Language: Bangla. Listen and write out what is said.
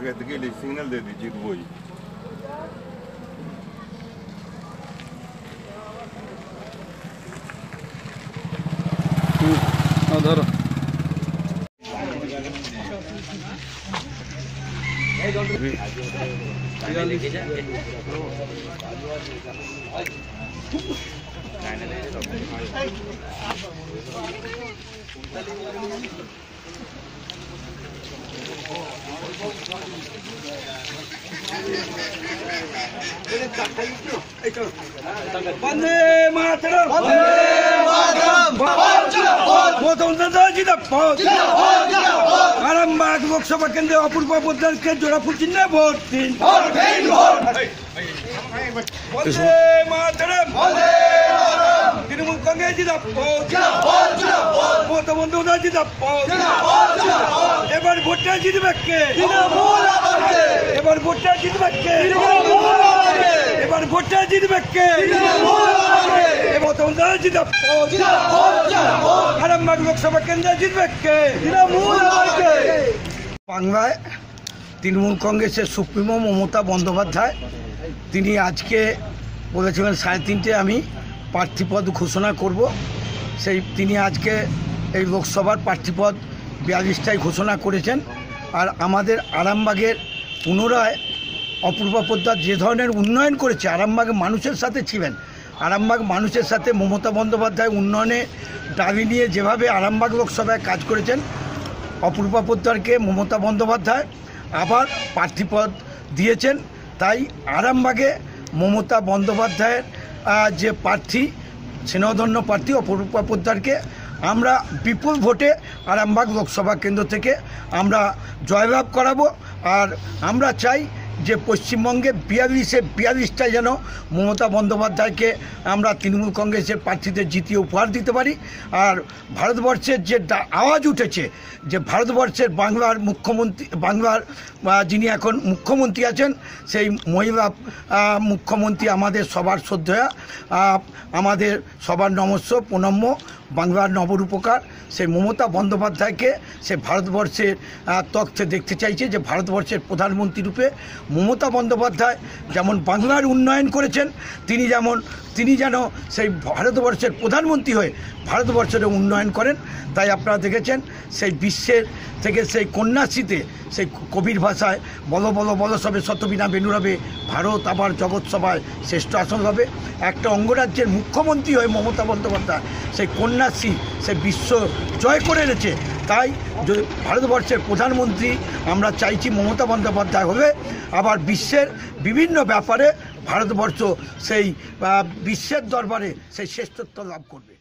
रेत के लिए सिग्नल दे दीजिए वो ही उधर Thank you. বন্দে মাতরম বন্দে মাতরম প্রথমত জিন্দাবাদ আরামবাগ লোকসভা কেন্দ্রে অপূর্ব পোদ্দারকে জোড়া ফুল চিহ্নে ভোট দিন বন্দে মাতরম তৃণমূল কংগ্রেস জিন্দাবাদ বন্দ্যোপাধ্যায় জিন্দাবাদ। এবার ভোটটা জিতবে কে? এবার ভোটটা জিতবে কে? এবার ভোটটা জিতবে কে? এবার তোমরা জিতবে আরামবাগ লোকসভা কেন্দ্রে জিতবে কে? বাংলায় তৃণমূল কংগ্রেসের সুপ্রিমো মমতা বন্দ্যোপাধ্যায় তিনি আজকে বলেছিলেন সাড়ে তিনটে আমি প্রার্থীপদ ঘোষণা করব। সেই তিনি আজকে এই লোকসভার প্রার্থীপদ বিয়াল্লিশটাই ঘোষণা করেছেন। আর আমাদের আরামবাগের পুনরায় অপূর্ব পোদ্দার যে ধরনের উন্নয়ন করেছে, আরামবাগ মানুষের সাথে ছিলেন। আরামবাগ মানুষের সাথে মমতা বন্দ্যোপাধ্যায় উন্নয়নে দাবি নিয়ে যেভাবে আরামবাগ লোকসভায় কাজ করেছেন, অপূর্ব পোদ্দারকে মমতা বন্দ্যোপাধ্যায় আবার প্রার্থীপদ দিয়েছেন। তাই আরামবাগে মমতা বন্দ্যোপাধ্যায়ের যে প্রার্থী স্নেহধন্য প্রার্থী অপূর্ব পোদ্দারকে আমরা বিপুল ভোটে আরামবাগ লোকসভা কেন্দ্র থেকে আমরা জয়লাভ করাবো। আর আমরা চাই যে পশ্চিমবঙ্গে বিয়াল্লিশে বিয়াল্লিশটা যেন মমতা বন্দ্যোপাধ্যায়কে আমরা তৃণমূল কংগ্রেসের প্রার্থীদের জিতিয়ে উপহার দিতে পারি। আর ভারতবর্ষের যে আওয়াজ উঠেছে যে ভারতবর্ষের বাংলার মুখ্যমন্ত্রী, বাংলার যিনি এখন মুখ্যমন্ত্রী আছেন, সেই মহিলা মুখ্যমন্ত্রী আমাদের সবার শ্রদ্ধা আমাদের সবার নমস্য, প্রণম্য। বাংলার নবরূপকার সেই মমতা বন্দ্যোপাধ্যায়কে সে ভারতবর্ষের তথ্যে দেখতে চাইছে যে ভারতবর্ষের প্রধানমন্ত্রী রূপে মমতা বন্দ্যোপাধ্যায় যেমন বাংলার উন্নয়ন করেছেন, তিনি যেমন, তিনি যেন সেই ভারতবর্ষের প্রধানমন্ত্রী হয়ে ভারতবর্ষের উন্নয়ন করেন। তাই আপনারা দেখেছেন সেই বিশ্বের থেকে সেই কন্যাশ্রীতে সেই কবির ভাষায় বলো বলো বলো সবে শতবিনা বেনুরাবে ভারত আবার জগৎসভায় শ্রেষ্ঠ আসন হবে একটা অঙ্গরাজ্যের মুখ্যমন্ত্রী হয়ে মমতা বন্দ্যোপাধ্যায়, সেই কন্যাশ্রী সে বিশ্ব জয় করে এনেছে। তাই ভারতবর্ষের প্রধানমন্ত্রী, আমরা চাইছি মমতা বন্দ্যোপাধ্যায় হবে, আবার বিশ্বের বিভিন্ন ব্যাপারে ভারতবর্ষ সেই বিশ্বের দরবারে সেই শ্রেষ্ঠত্ব লাভ করবে।